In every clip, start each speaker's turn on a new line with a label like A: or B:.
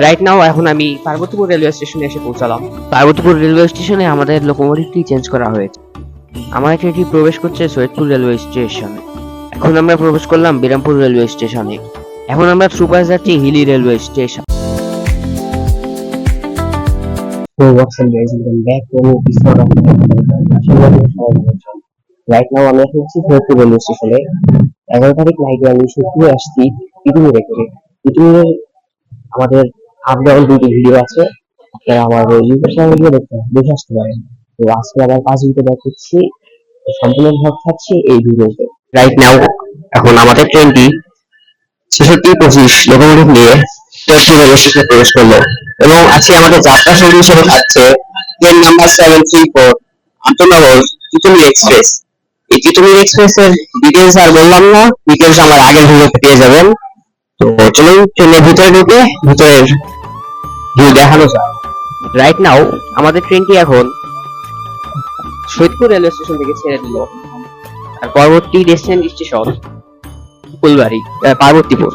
A: Right now এখন আমি Parbatipur railway স্টেশনে এসে পৌঁছালাম। পার্বতীপুর রেলওয়ে স্টেশনে আমাদের লোকোমোটিভটি চেঞ্জ করা হয়েছে। আমার ট্রেনটি প্রবেশ করছে সৈয়দপুর রেলওয়ে স্টেশনে এখন আমরা প্রবেশ করলাম বিরামপুর রেলওয়ে স্টেশনে এখন আমরা সুপার যাচ্ছি Hili railway station right now railway স্টেশনে এগারো তারিখ আমি আসছি আমাদের আপ ডাউন দুটি ভিডিও আছে। আপনারা আমার ইউটিউব দেখতে দেখে আসতে পারেন। তো আজকে আবার পাঁচ ভিডিও সম্পূর্ণ ভাগ থাকছে এই ভিডিওতে রাইট নাও এখন আমাদের ট্রেনটি ছেষট্টি, পঁচিশ লোকোমোটিভ নিয়ে স্টেশনে প্রবেশ করল। এবং আজকে আমাদের যাত্রা সঙ্গী হিসেবে থাকছে train number seven three four আন্তনগর Titumir express এই তিতুমির এক্সপ্রেস এর ডিটেলস আর বললাম না। ডিটেলস আমার আগের ভিডিওতে পেয়ে যাবেন। তো চলুন, ট্রেনের ভিতরে ঢুকে ভিতরের ভিউ দেখানো যাক। রাইট নাও আমাদের ট্রেনটি এখন সৈয়দপুর রেলওয়ে স্টেশন থেকে ছেড়ে দিল। আর পরবর্তী ডেস্টিনেশন স্টেশন ফুলবাড়ি পার্বতীপুর।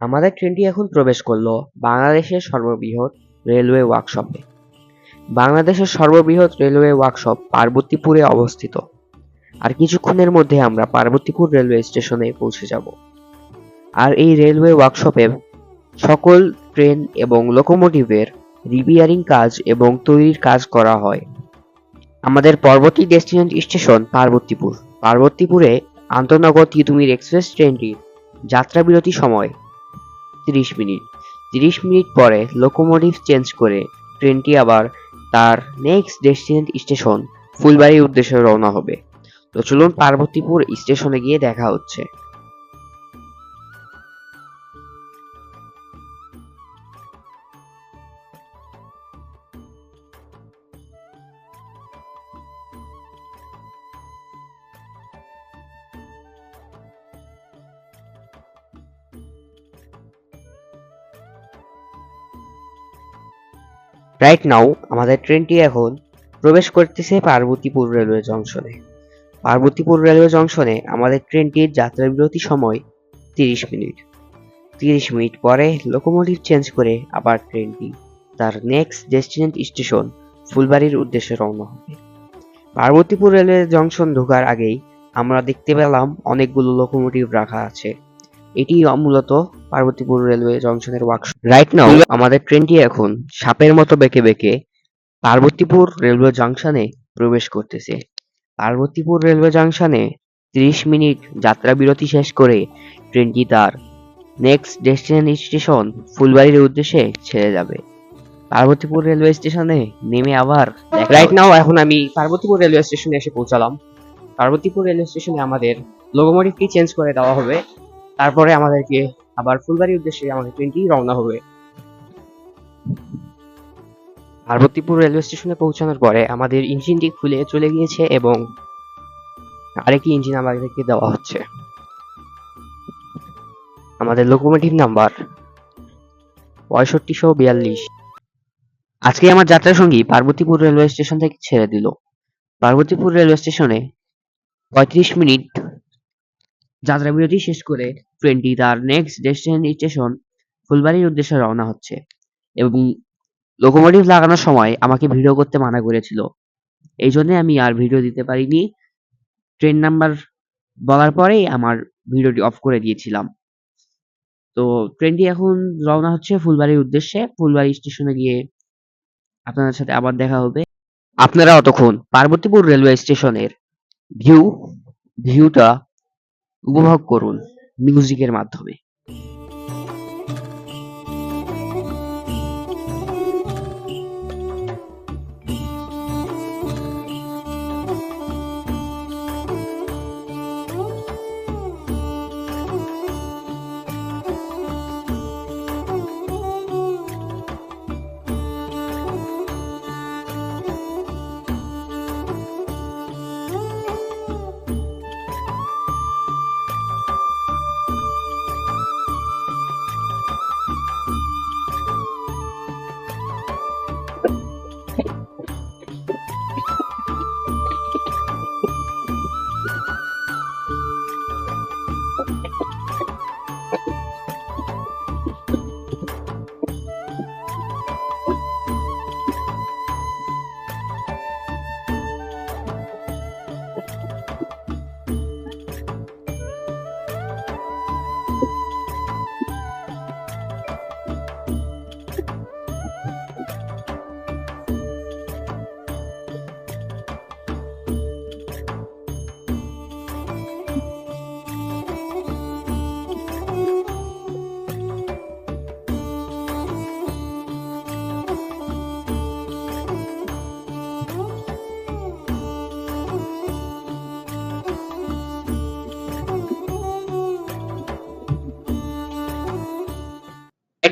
A: আমাদের ট্রেনটি এখন প্রবেশ করল বাংলাদেশের সর্ববৃহৎ রেলওয়ে ওয়ার্কশপে। বাংলাদেশের সর্ববৃহৎ রেলওয়ে ওয়ার্কশপ পার্বতীপুরে অবস্থিত। আর কিছুক্ষণের মধ্যে আমরা পার্বতীপুর রেলওয়ে স্টেশনে পৌঁছে যাব। আর এই রেলওয়ে ওয়ার্কশপে সকল ট্রেন এবং লোকোমোটিভের রিপেয়ারিং কাজ এবং তৈরির কাজ করা হয়। আমাদের পরবর্তী ডেস্টিনেশন স্টেশন পার্বতীপুর। পার্বতীপুরে আন্তনগর তিতুমির এক্সপ্রেস ট্রেনটির যাত্রাবিরতি সময় তিরিশ মিনিট। তিরিশ মিনিট পরে লোকোমোটিভ চেঞ্জ করে ট্রেনটি আবার তার নেক্সট ডেস্টিনেশন স্টেশন ফুলবাড়ির উদ্দেশ্যে রওনা হবে। তো চলুন পার্বতীপুর স্টেশনে গিয়ে দেখা হচ্ছে। রাইট নাও আমাদের ট্রেনটি এখন প্রবেশ করতেছে পার্বতীপুর রেলওয়ে জংশনে পার্বতীপুর রেলওয়ে জংশনে আমাদের ট্রেনটির যাত্রা বিরতি সময় তিরিশ মিনিট। তিরিশ মিনিট পরে লোকোমোটিভ চেঞ্জ করে আবার ট্রেনটি তার নেক্সট ডেস্টিনেশন স্টেশন ফুলবাড়ির উদ্দেশ্যে রওনা হবে। পার্বতীপুর রেলওয়ে জংশন ঢোকার আগেই আমরা দেখতে পেলাম অনেকগুলো লোকোমোটিভ রাখা আছে। এটি মূলত পার্বতীপুর রেলওয়ে জংশনের ওয়ার্কশপ রাইট নাও আমাদের ট্রেনটি এখন সাপের মতো বেঁকে বেঁকে পার্বতীপুর রেলওয়ে জংশনে প্রবেশ করতেছে। পার্বতীপুর রেলওয়ে জংশনে ত্রিশ মিনিট যাত্রা বিরতি শেষ করে ট্রেনটি তার নেক্সট ডেস্টিনেশন স্টেশন ফুলবাড়ির উদ্দেশ্যে ছেড়ে যাবে। পার্বতীপুর রেলওয়ে স্টেশনে নেমে আবার রাইট নাও এখন আমি পার্বতীপুর রেলওয়ে স্টেশনে এসে পৌঁছালাম। পার্বতীপুর রেলওয়ে স্টেশনে আমাদের লোকোমোটিভটি চেঞ্জ করে দেওয়া হবে। তারপরে আমাদেরকে আবার ফুলবাড়ির উদ্দেশ্যে আমাদের ট্রেনটি রওনা হবে। পার্বতীপুর রেলওয়ে স্টেশনে পৌঁছানোর পরে আমাদের ইঞ্জিনটি খুলে চলে গিয়েছে এবং আরেকটি ইঞ্জিন আমাদেরকে দেওয়া হচ্ছে। আমাদের লোকোমোটিভ নাম্বার পঁয়ষট্টিশো বিয়াল্লিশ। আজকে আমার যাত্রা সঙ্গী পার্বতীপুর রেলওয়ে স্টেশন থেকে ছেড়ে দিল। পার্বতীপুর রেলওয়ে স্টেশনে পঁয়ত্রিশ মিনিট যাত্রা বিরতি শেষ করে ট্রেনটি তার নেক্সট ডেস্টিনেশন স্টেশন ফুলবাড়ির উদ্দেশ্যে রওনা হচ্ছে এবং লোকোমোটিভ লাগানোর সময় আমাকে ভিডিও করতে মানা করেছিল। এই জন্যে আমি আর ভিডিও দিতে পারিনি। ট্রেন নাম্বার বলার পরেই আমার ভিডিওটি অফ করে দিয়েছিলাম। তো ট্রেনটি এখন রওনা হচ্ছে ফুলবাড়ির উদ্দেশ্যে। ফুলবাড়ি স্টেশনে গিয়ে আপনাদের সাথে আবার দেখা হবে। আপনারা অতক্ষণ পার্বতীপুর রেলওয়ে স্টেশনের ভিউ ভিউটা উপভোগ করুন মিউজিকের মাধ্যমে।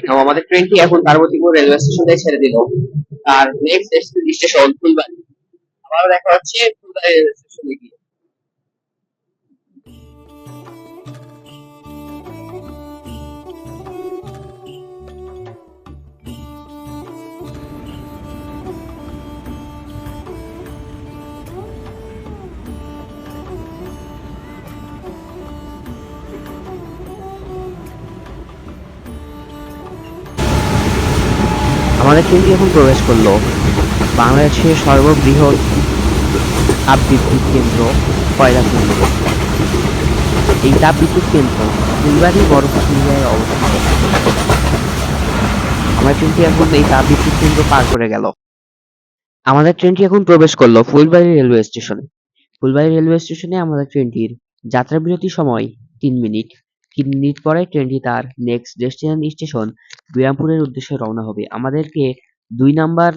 B: একদম আমাদের ট্রেনটি এখন পার্বতীপুর রেলওয়ে স্টেশন থেকে ছেড়ে দিল। আর নেক্সট স্টেশন ফুলবাড়ি আবার দেখা হচ্ছে
A: আমাদের ট্রেনটি এখন প্রবেশ করল। বাংলাদেশের সর্ববৃহৎ তাপবিদ্যুৎ কেন্দ্র কয়লাকুণ্ডে এই তাপবিদ্যুৎ কেন্দ্র ফুলবাড়ি বরফুলিয়ায় অবস্থিত আমার ট্রেনটি এখন এই তাপবিদ্যুৎ কেন্দ্র পার করে গেল। আমাদের ট্রেনটি এখন প্রবেশ করল ফুলবাড়ি রেলওয়ে স্টেশনে। ফুলবাড়ি রেলওয়ে স্টেশনে আমাদের ট্রেনটির যাত্রা বিরতি সময় তিন মিনিট। তিন মিনিট পরে ট্রেনটি তার নেক্সট ডেস্টিনেশন স্টেশন বিরামপুরের উদ্দেশ্যে রওনা হবে। আমাদেরকে দুই নাম্বার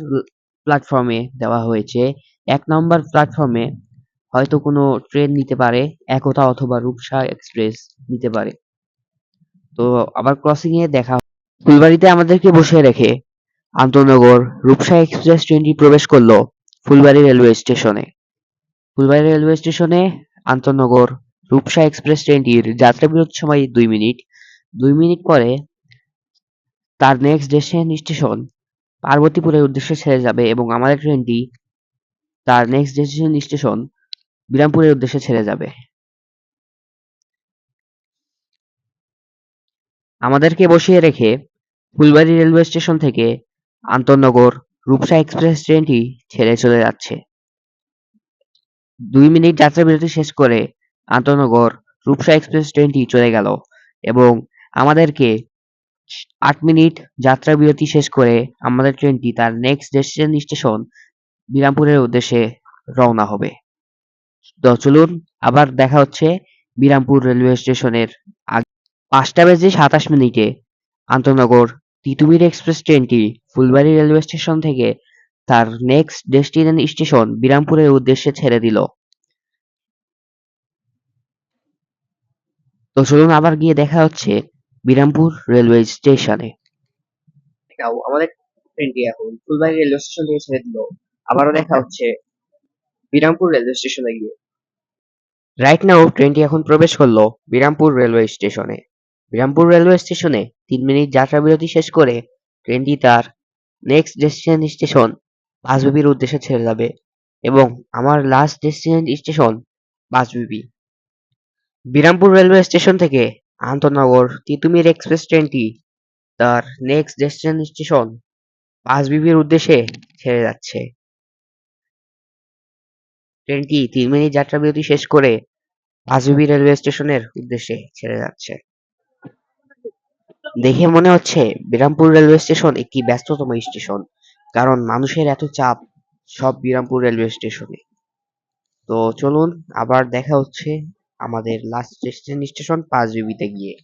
A: প্ল্যাটফর্মে দেওয়া হয়েছে। এক নাম্বার প্ল্যাটফর্মে হয়তো কোনো ট্রেন নিতে পারে, একতা অথবা রূপসা এক্সপ্রেস নিতে পারে। তো আবার ক্রসিং এ দেখা ফুলবাড়িতে আমাদেরকে বসিয়ে রেখে আন্তনগর রূপসা এক্সপ্রেস ট্রেনটি প্রবেশ করল ফুলবাড়ি রেলওয়ে স্টেশনে ফুলবাড়ি রেলওয়ে স্টেশনে আন্তনগর রূপসা এক্সপ্রেস ট্রেনটির যাত্রা বিরতির সময় দুই মিনিট। দুই মিনিট পরে তার নেক্সট ডেস্টিনেশন স্টেশন পার্বতীপুরের উদ্দেশ্যে ছেড়ে যাবে এবং আমাদের ট্রেনটি তার নেক্সট ডেস্টিনেশন স্টেশন বিরামপুরের উদ্দেশ্যে ছেড়ে যাবে। আমাদেরকে বসিয়ে রেখে ফুলবাড়ি রেলওয়ে স্টেশন থেকে আন্তনগর রূপসা এক্সপ্রেস ট্রেনটি ছেড়ে চলে যাচ্ছে। দুই মিনিট যাত্রা বিরতি শেষ করে আন্তনগর রূপসা এক্সপ্রেস ট্রেনটি চলে গেল এবং আমাদেরকে আট মিনিট যাত্রা বিরতি শেষ করে আমাদের ট্রেনটি তার নেক্সট ডেস্টিনেশন স্টেশন বিরামপুরের উদ্দেশ্যে রওনা হবে। তো চলুন, আবার দেখা হচ্ছে বিরামপুর রেলওয়ে স্টেশনের পাঁচটা বেজে সাতাশ মিনিটে আন্তনগর তিতুমির এক্সপ্রেস ট্রেনটি ফুলবাড়ি রেলওয়ে স্টেশন থেকে তার নেক্সট ডেস্টিনেশন স্টেশন বিরামপুরের উদ্দেশ্যে ছেড়ে দিল। তো চলুন আবার গিয়ে দেখা হচ্ছে বিরামপুর রেলওয়ে স্টেশনে।
B: আমাদের ট্রেনটি এখন। ফুলবাড়ি রেলওয়ে স্টেশন থেকে ছেড়ে দিল। আবারও দেখা হচ্ছে বিরামপুর রেলওয়ে স্টেশনে গিয়ে।
A: রাইট নাও ট্রেনটি এখন প্রবেশ করল বিরামপুর রেলওয়ে স্টেশনে। বিরামপুর রেলওয়ে স্টেশনে তিন মিনিট যাত্রা বিরতি শেষ করে ট্রেনটি তার নেক্সট ডেস্টিনেশন স্টেশন বাসবিবির উদ্দেশ্যে ছেড়ে যাবে এবং আমার লাস্ট ডেস্টিনেশন স্টেশন বাসবিবি। বিরামপুর রেলওয়ে স্টেশন থেকে আন্তনগর তিতুমির এক্সপ্রেস ট্রেনটি তার নেক্সট ডেস্টিনেশন স্টেশন বাসবিবির উদ্দেশ্যে ছেড়ে যাচ্ছে। ট্রেনটি তিন মিনিট যাত্রা বিরতি শেষ করে বাসবিবি রেলওয়ে স্টেশনের উদ্দেশ্যে ছেড়ে যাচ্ছে। দেখে মনে হচ্ছে বিরামপুর রেলওয়ে স্টেশন একটি ব্যস্ততম স্টেশন, কারণ মানুষের এত চাপ সব বিরামপুর রেলওয়ে স্টেশনে। তো চলুন, আবার দেখা হচ্ছে আমাদের লাস্ট স্টেশন স্টেশন পাঁচ বিবিতে গিয়ে।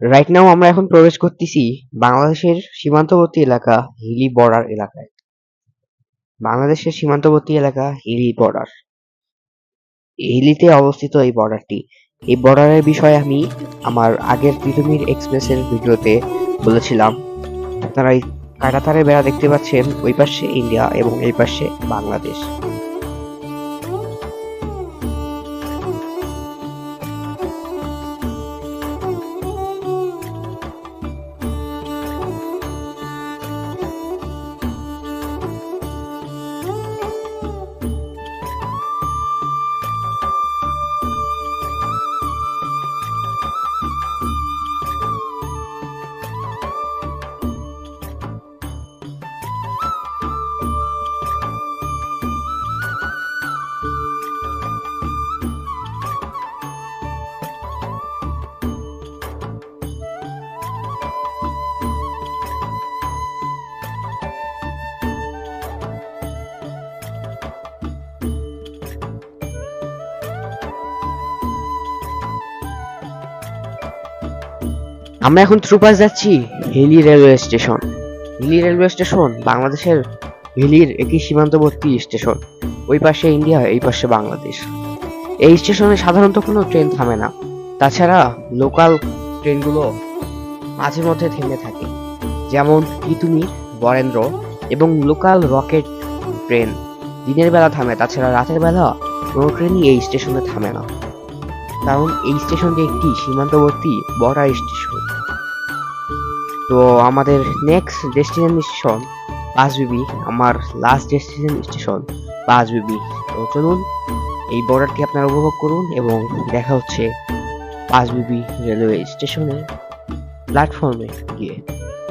A: রাইট নাও আমরা এখন প্রবেশ করতেছি বাংলাদেশের সীমান্তবর্তী এলাকা হিলি বর্ডার এলাকায়। বাংলাদেশের সীমান্তবর্তী এলাকা হিলি বর্ডার। হিলিতে অবস্থিত এই বর্ডারটি এই বর্ডারের বিষয়ে আমি আমার আগের পৃথিবীর এক্সপ্রেসের ভিডিওতে বলেছিলাম। আপনারা এই কাটাতারে বেড়া দেখতে পাচ্ছেন, ওই পাশে ইন্ডিয়া এবং এই পাশে বাংলাদেশ। আমরা এখন থ্রুপাস যাচ্ছি Hili railway station. Hili railway station বাংলাদেশের হিলির একই সীমান্তবর্তী স্টেশন। ওই পাশে ইন্ডিয়া, এই পাশে বাংলাদেশ। এই স্টেশনে সাধারণত কোনো ট্রেন থামে না। তাছাড়া লোকাল ট্রেনগুলো মাঝে মধ্যে থেমে থাকে। যেমন ইতুমি, বরেন্দ্র এবং লোকাল রকেট ট্রেন। দিনের বেলা থামে, তাছাড়া রাতের বেলা কোনো ট্রেনই এই স্টেশনে থামে না। কারণ এই স্টেশনটি একটি সীমান্তবর্তী বর্ডার স্টেশন। তো আমাদের নেক্সট ডেস্টিনেশন পাঁচবিবি আমার লাস্ট ডেস্টিনেশন স্টেশন পাঁচবিবি তো চলুন, এই বর্ডারটি আপনারা উপভোগ করুন এবং দেখা হচ্ছে পাঁচবিবি রেলওয়ে স্টেশনে প্ল্যাটফর্মে গিয়ে।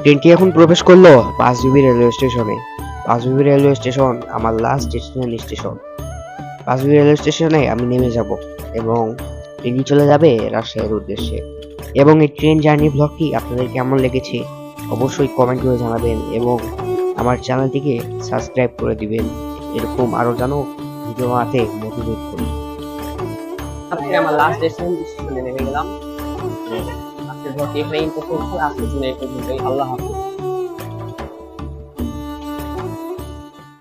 A: ট্রেনটি এখন প্রবেশ করল পাঁচবিবি রেলওয়ে স্টেশনে পাঁচবিবি রেলওয়ে স্টেশন আমার last destination station Panchbibi railway স্টেশনে আমি নেমে যাব এবং ট্রেনটি চলে যাবে রাজশাহীর উদ্দেশ্যে। এবং এই ট্রেন জার্নি ব্লগটি আপনাদের কেমন লেগেছে অবশ্যই কমেন্ট করে জানাবেন এবং আমার চ্যানেলটিকে সাবস্ক্রাইব করে দিবেন। এরকম আরও যেন ভিডিও বানাতে মোটিভেট করি।
B: আজকে আমার লাস্ট ডেস্টিনেশন নেমে গেলাম। আজকের ব্লগটি এখানেই আজকের জন্য এই পর্যন্তই। আল্লাহ হাফিজ।